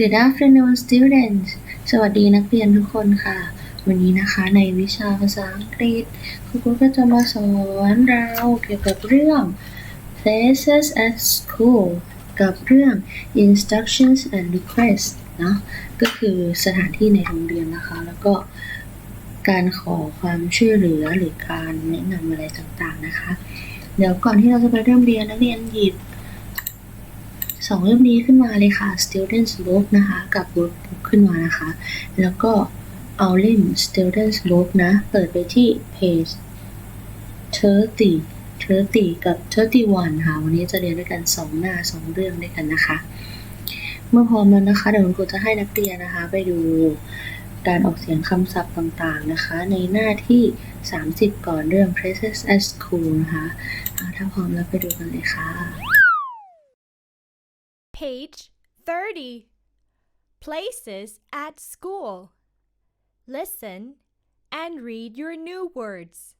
Good afternoon students สวัสดีนักเรียนทุกคนค่ะ วันนี้นะคะในวิชาภาษาอังกฤษครูก็จะมาสอนเราเกี่ยวกับเรื่อง places at school กับเรื่อง instructions and requests เนะก็คือสถานที่ในโรงเรียนนะคะ แล้วก็การขอความช่วยเหลือหรือการแนะนำอะไรต่างๆนะคะ เดี๋ยวก่อนที่เราจะไปเริ่มเรียนนักเรียนหยิบ สองเล่มนี้ขึ้นมาเลยค่ะ Students Book นะคะ กับ Workbook ขึ้นมานะคะ แล้วก็เอาเล่ม Students Book นะ เปิดไปที่ page 30 30 กับ 31 ค่ะ วันนี้จะเรียนด้วยกัน 2 หน้า 2 เรื่องด้วยกันนะคะ เมื่อพร้อมแล้วนะคะ เดี๋ยวคุณครูจะให้นักเรียนนะคะ ไปดูการออกเสียงคำศัพท์ต่างๆนะคะ ในหน้าที่ 30 ก่อนเรื่อง places at school นะคะ ถ้าพร้อมแล้วไปดูกันเลยค่ะ Page 30 Places at school. Listen and read your new words.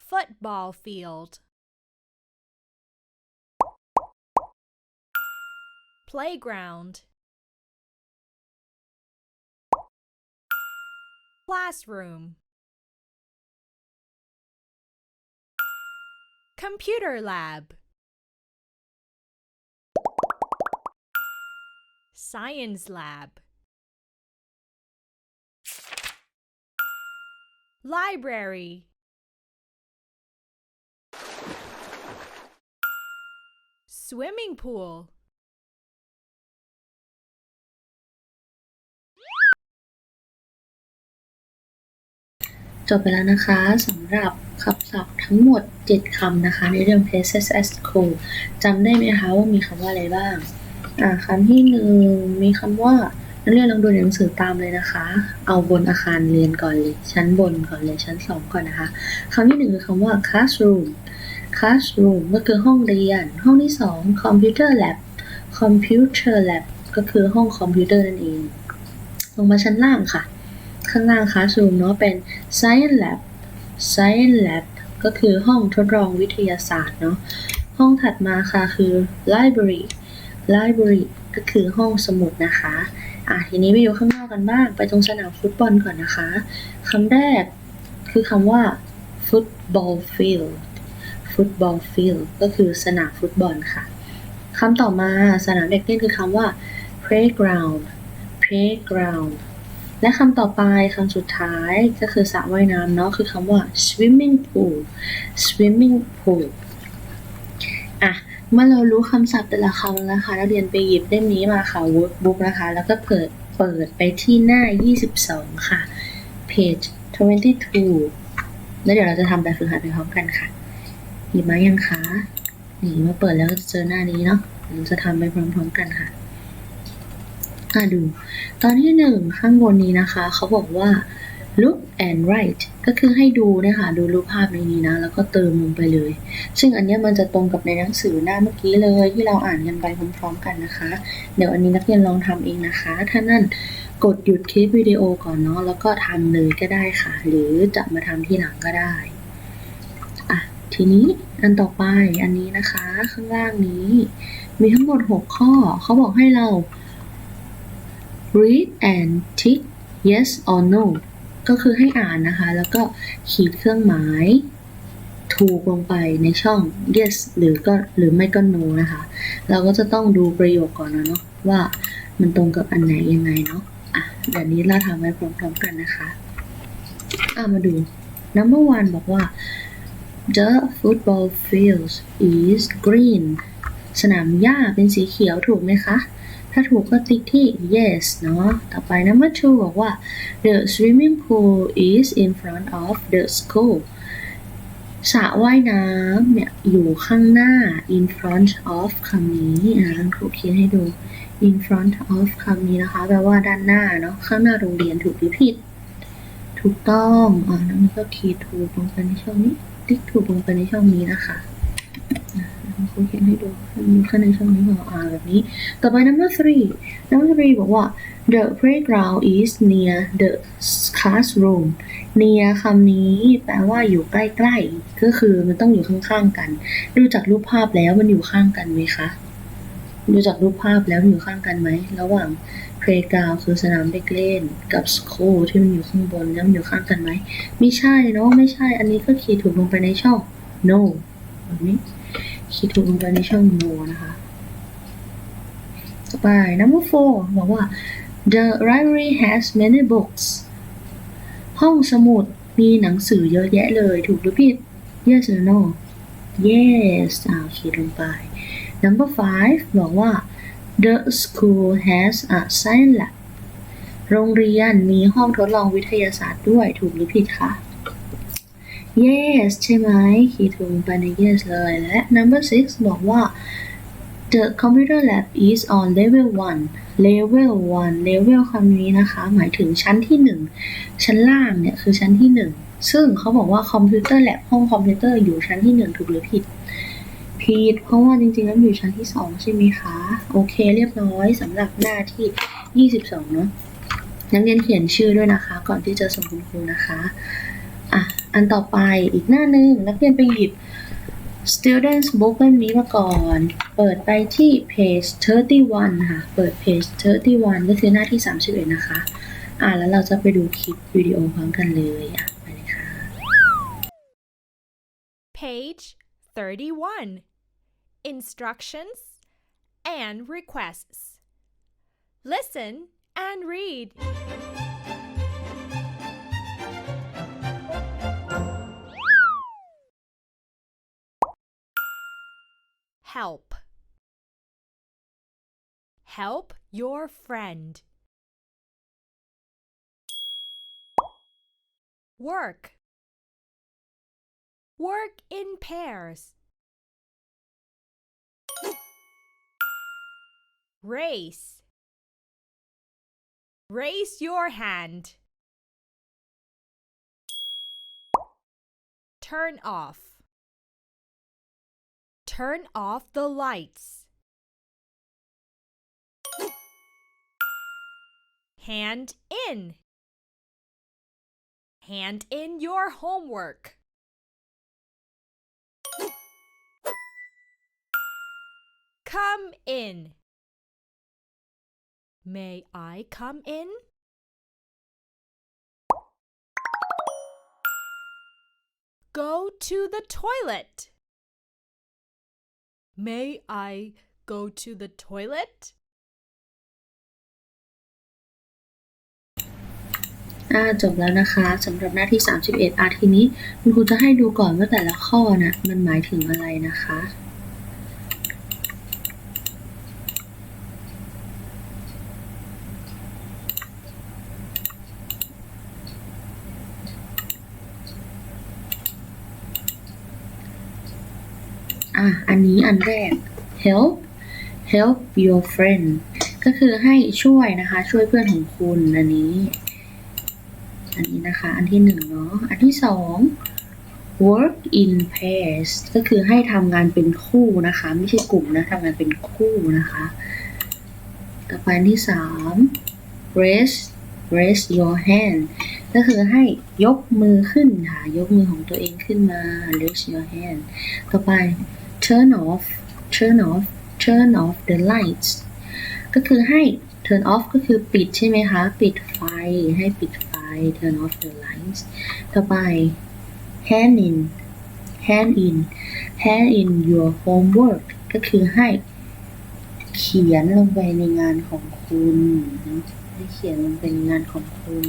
Football field. Playground. Classroom. Computer lab. Science lab. Library. Swimming pool. จบไปแล้วนะคะสำหรับคำศัพท์ทั้งหมด 7คำนะคะ ในเรื่อง places at school จำได้ไหมคะว่ามีคำว่าอะไรบ้าง อ่าคำที่หนึ่งมีคำว่านักเรียนลองดูในหนังสือตามเลยนะคะ เอาบนอาคารเรียนก่อนเลย ชั้นบนก่อนเลย ชั้นสองก่อนนะคะ คำที่หนึ่งคือคำว่า classroom classroom ก็คือห้องเรียน ห้องที่สอง computer lab computer lab ก็คือห้องคอมพิวเตอร์นั่นเอง ลงมาชั้นล่างค่ะ ข้างล่างคลาส room เนาะเป็น science lab science lab ก็คือห้องทดลองวิทยาศาสตร์เนาะห้องถัดมาค่ะคือ library library ก็คือห้องสมุดนะคะอะทีนี้ไปดูข้างนอกกันบ้าง ไปตรงสนามฟุตบอลก่อนนะคะคำแรกคือคำว่า football field football field ก็คือสนามฟุตบอลค่ะคำต่อมาสนามเด็กเล่นคือคำว่า playground playground และคำต่อไปคำสุดท้ายก็คือสระว่ายน้ำเนาะคือคำว่า swimming pool swimming pool อะเมื่อเรารู้คำศัพท์แต่ละคำแล้วนะคะนักเรียนไปหยิบเล่มนี้มาค่ะ workbook นะคะ แล้วก็เปิดเปิดไปที่หน้า 22 ค่ะ page 22 แล้วเดี๋ยวเราจะทำแบบฝึกหัดไปพร้อมกันค่ะหยิบมายังคะนี่เมื่อเปิดแล้วก็จะเจอหน้านี้เนาะเราจะทำไปพร้อมๆกันค่ะ อะดู ตอนที่หนึ่งข้างบนนี้นะคะ เขาบอกว่า look and write ก็คือให้ดูนะคะดูรูปภาพในนี้นะ แล้วก็เติมลงไปเลย ซึ่งอันเนี้ยมันจะตรงกับในหนังสือหน้าเมื่อกี้เลยที่เราอ่านกันไปพร้อมๆกันนะคะ เดี๋ยวอันนี้นักเรียนลองทำเองนะคะ ถ้านั่นกดหยุดคลิปวิดีโอก่อนเนาะแล้วก็ทำเลยก็ได้ค่ะ หรือจะมาทำที่หลังก็ได้อะทีนี้อันต่อไปอันนี้นะคะ ข้างล่างนี้ มีทั้งหมด 6 ข้อ เขาบอกให้เรา read and tick yes or no ก็คือให้อ่านนะคะ แล้วก็ขีดเครื่องหมาย ถูกลงไปในช่อง yes หรือก็หรือไม่ก็ no นะคะ เราก็จะต้องดูประโยคก่อนนะเนาะว่ามันตรงกับอันไหนยังไงเนาะอะเดี๋ยวนี้เราทำไว้พร้อมๆกันนะคะอะมาดู number one บอกว่า the football field is green สนามหญ้าเป็นสีเขียวถูกไหมคะ ถ้าถูกก็ติ๊กที่ yes เนาะ ต่อไป number two บอกว่า the swimming pool is in front of the school สระว่ายน้ำเนี่ยอยู่ข้างหน้า in front of คำนี้อ่าครูเขียนให้ดู in front of คำนี้นะคะแปลว่าด้านหน้าเนาะข้างหน้าโรงเรียนถูกหรือผิด ถูกต้องอ่านักเรียนก็ขีดถูกลงไปในช่องนี้ ติ๊กถูกลงไปในช่องนี้นะคะ อ่าครูเขียนให้ดูมีแค่ในช่องนี้พออ่าแบบนี้ ต่อไป number three number three บอกว่า the playground is near the classroom near คำนี้ แปลว่าอยู่ใกล้ๆ ก็คือมันต้องอยู่ข้างๆกัน ดูจากรูปภาพแล้วมันอยู่ข้างกันไหมคะ ดูจากรูปภาพแล้วอยู่ข้างกันไหม ระหว่าง playground คือสนามเด็กเล่น กับ school ที่มันอยู่ข้างบนแล้วมันอยู่ข้างกันไหม ไม่ใช่เนาะ ไม่ใช่ อันนี้ก็ขีดถูกลงไปในช่อง no แบบนี้ ขีดถูกลงไปในช่อง no นะคะต่อไป number four บอกว่า the library has many books ห้องสมุดมีหนังสือเยอะแยะเลยถูกหรือผิด yes or no yes อ่าขีดลงไป number five บอกว่า the school has a science lab โรงเรียนมีห้องทดลองวิทยาศาสตร์ด้วยถูกหรือผิดคะ yes ใช่ไหมขีดถูกลงไปใน yes เลยและ number six บอกว่า The computer lab is on level 1 level 1 level คำนี้นะคะ หมายถึงชั้นที่ 1 ชั้นล่างเนี่ย คือชั้นที่ 1 ซึ่งเขาบอกว่า computer lab ห้องคอมพิวเตอร์อยู่ชั้นที่ 1 ถูกหรือผิด ผิด เพราะว่าจริงๆแล้วอยู่ชั้นที่ 2 ใช่ไหมคะ โอเคเรียบร้อยสำหรับหน้าที่ 22 เนอะนักเรียนเขียนชื่อด้วยนะคะ ก่อนที่จะส่งคุณครูนะคะ อะ อันต่อไปอีกหน้าหนึ่งนักเรียนไปหยิบ students book เล่มนี้มาก่อน เปิดไปที่ page 31 ค่ะ เปิด page 31 ก็คือหน้าที่ 31 นะคะ อ่าแล้วเราจะไปดูคลิปวิดีโอพร้อมกันเลยอะ ไปเลยค่ะ Page 31 Instructions and Requests. Listen and read. Help. Help your friend. Work. Work in pairs. Race. Raise your hand. Turn off. Turn off the lights. Hand in. Hand in your homework. Come in. May I come in? Go to the toilet. May I go to the toilet? อ่าจบแล้วนะคะสำหรับหน้าที่ 31อาทีนี้ คุณครูจะให้ดูก่อนว่าแต่ละข้อน่ะมันหมายถึงอะไรนะคะ อันนี้อันแรก help help your friend ก็คือให้ช่วยนะคะ ช่วยเพื่อนของคุณอันนี้ อันนี้นะคะ อันที่หนึ่งเนาะ อันที่สอง work in pairs ก็คือให้ทำงานเป็นคู่นะคะ ไม่ใช่กลุ่มนะทำงานเป็นคู่นะคะ ต่อไปอันที่สาม raise raise your hand ก็คือให้ยกมือขึ้นค่ะ ยกมือของตัวเองขึ้นมา raise your hand ต่อไป turn off turn off turn off the lights ก็คือให้ turn off ก็คือปิดใช่ไหมคะ ปิดไฟ ให้ปิดไฟ turn off the lights ต่อไป hand in hand in hand in your homework ก็คือให้เขียนลงไปในงานของคุณให้เขียนลงไปในงานของคุณ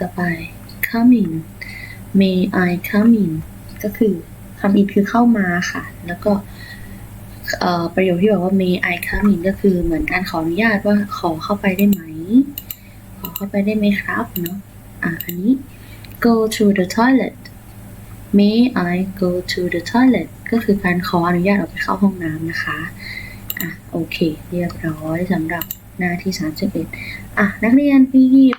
ต่อไป come in may I come in ก็คือ come in คือเข้ามาค่ะ แล้วก็ประโยคที่บอกว่า may I come in ก็คือเหมือนการขออนุญาตว่าขอเข้าไปได้ไหม ขอเข้าไปได้ไหมครับเนาะอะอันนี้ go to the toilet may I go to the toilet ก็คือการขออนุญาตออกไปเข้าห้องน้ำนะคะ อะโอเค เรียบร้อยสำหรับหน้าที่ 31 อะ นักเรียนไปหยิบ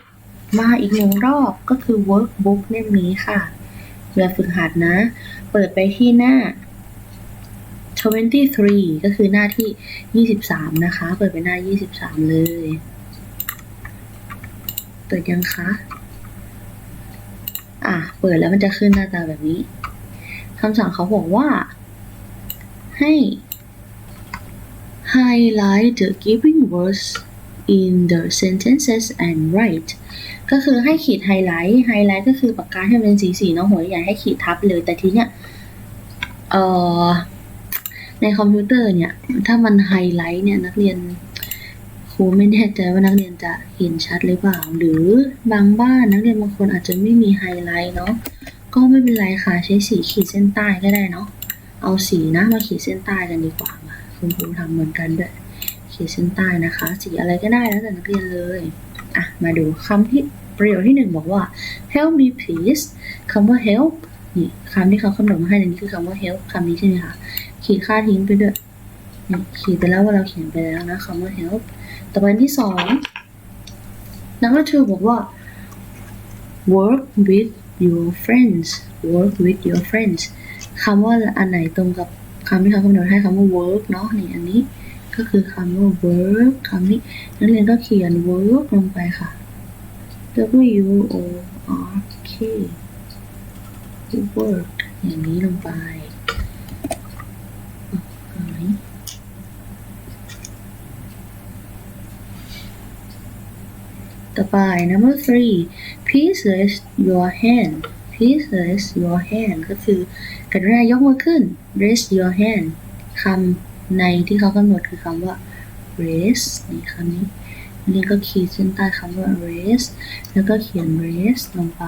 มาอีกหนึ่งรอบก็คือ workbook เล่มนี้ค่ะ แบบฝึกหัดนะ เปิดไปที่หน้า 23 ก็คือหน้าที่ 23 นะคะ เปิดเป็นหน้า 23 เลย เปิดยังคะ อะ เปิดแล้วมันจะขึ้นหน้าตาแบบนี้คำสั่งเขาบอกว่า ให้ highlight the given words in the sentences and write ก็คือให้ขีดไฮไลท์ไฮไลท์ก็คือปากกาที่เป็นสีสีๆเนาะหัวใหญ่ให้ขีดทับเลยแต่ทีเนี้ยเอ่อในคอมพิวเตอร์เนี่ย ถ้ามันไฮไลท์เนี่ยนักเรียนครูไม่แน่ใจว่านักเรียนจะเห็นชัดหรือเปล่า หรือบางบ้านนักเรียนบางคนอาจจะไม่มีไฮไลท์เนาะก็ไม่เป็นไรค่ะใช้สีขีดเส้นใต้ก็ได้เนาะเอาสีนะมาขีดเส้นใต้กันดีกว่ามาคุณครูทำเหมือนกันด้วยขีดเส้นใต้นะคะ สีอะไรก็ได้แล้วแต่นักเรียนเลย อะมาดูคำที่ประโยคที่หนึ่งบอกว่า help me please คำว่า help นี่คำที่เขากำหนดมาให้ในนี้คือคำว่า help คำนี้ใช่ไหมคะขีดค่าทิ้งไปด้วยนี่ขีดไปแล้วว่าเราเขียนไปแล้วนะคำว่า help ต่อไปอันที่สอง number two บอกว่า work with your friends work with your friends คำว่าอันไหนตรงกับคำที่เขากำหนดให้คำว่า work เนาะนี่อันนี้ ก็คือคำว่า work คำนี้นักเรียนก็เขียน work ลงไปค่ะ W O R K work อย่างนี้ลงไปต่อไป number three please raise your hand please raise your hand ก็คือกรุณายกมือขึ้น raise your hand คำ ในที่เขากำหนดคือคำว่า raise นี่คำนี้ันนี้ก็ขีดเส้นใต้คำว่า raise แล้วก็เขียน raise ลงไป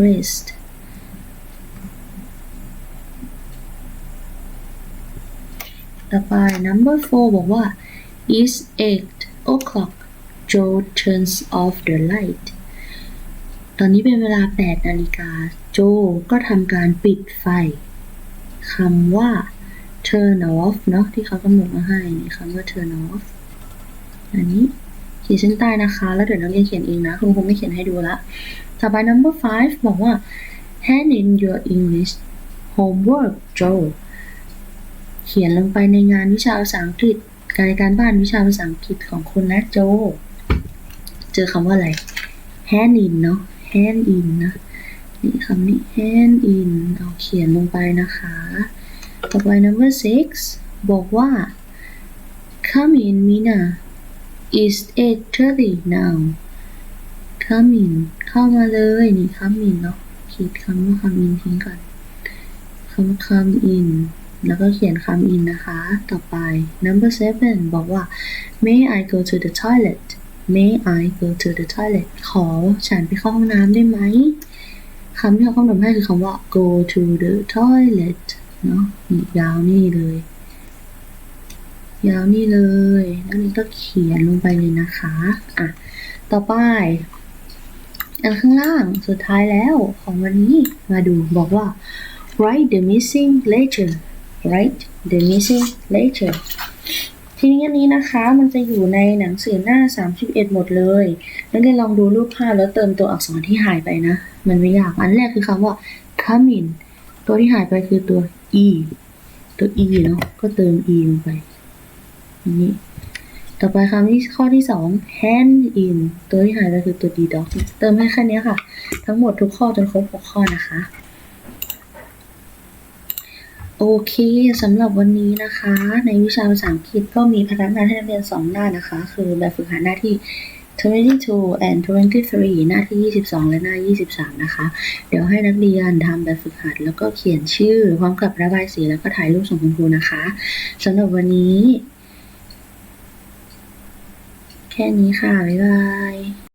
raised ต่อไป number four บอกว่า is eight o'clock Joe turns off the light ตอนนี้เป็นเวลา 8 นาฬิกา โจก็ทำการปิดไฟ คำว่า turn off เนาะที่เขากำหนดมาให้นี่คำว่า turn off อันนี้ขีดเส้นใต้นะคะ แล้วเดี๋ยวนักเรียนเขียนเองนะคุณครูไม่เขียนให้ดูละ ต่อไป number five บอกว่า hand in your English homework Joe เขียนลงไปในงานวิชาภาษาอังกฤษ การการบ้านวิชาภาษาอังกฤษของคุณนะโจ เจอคำว่าอะไร hand in เนาะ hand in นะ นี่คำนี้ hand in เอาเขียนลงไปนะคะ ต่อไป number six บอกว่า come in Mina is 8:30 now come in เข้ามาเลยนี่ come in เนาะขีดคำว่า come in ทิ้งก่อนคำว่า come in แล้วก็เขียน come in นะคะ ต่อไป number seven บอกว่า may I go to the toilet may I go to the toilet ขอฉันไปเข้าห้องน้ำได้ไหม คำที่เขากำหนดให้คือคำว่า go to the toilet เนาะนี่ยาวนี่เลย ยาวนี่เลยนักเรียนก็เขียนลงไปเลยนะคะ อะ ต่อไป อันข้างล่างสุดท้ายแล้วของวันนี้มาดูบอกว่า write the missing letter write the missing letter ทีนี้อันนี้นะคะมันจะอยู่ในหนังสือหน้า 31 หมดเลยนักเรียนลองดูรูปภาพแล้วเติมตัวอักษรที่หายไปนะ มันไม่ยาก อันแรกคือคำว่า come in ตัวที่หายไปคือตัว e ตัว e เนาะก็เติม e ลงไปอย่างนี้ต่อไปคำที่ข้อที่สอง hand in ตัวที่หายไปคือตัว d dog เติมให้แค่นี้ค่ะ ทั้งหมดทุกข้อจนครบ6ข้อนะคะ โอเคสำหรับวันนี้นะคะ ในวิชาภาษาอังกฤษก็มีพนักงานให้นักเรียนสองหน้านะคะ คือแบบฝึกหัดหน้าที่ 22 and 23 หน้าที่ 22 และหน้า 23 นะคะ เดี๋ยวให้นักเรียนทำแบบฝึกหัด แล้วก็เขียนชื่อ พร้อมกับระบายสีแล้วก็ถ่ายรูปส่งคุณครูนะคะสำหรับวันนี้ แค่นี้ค่ะ บ๊ายบาย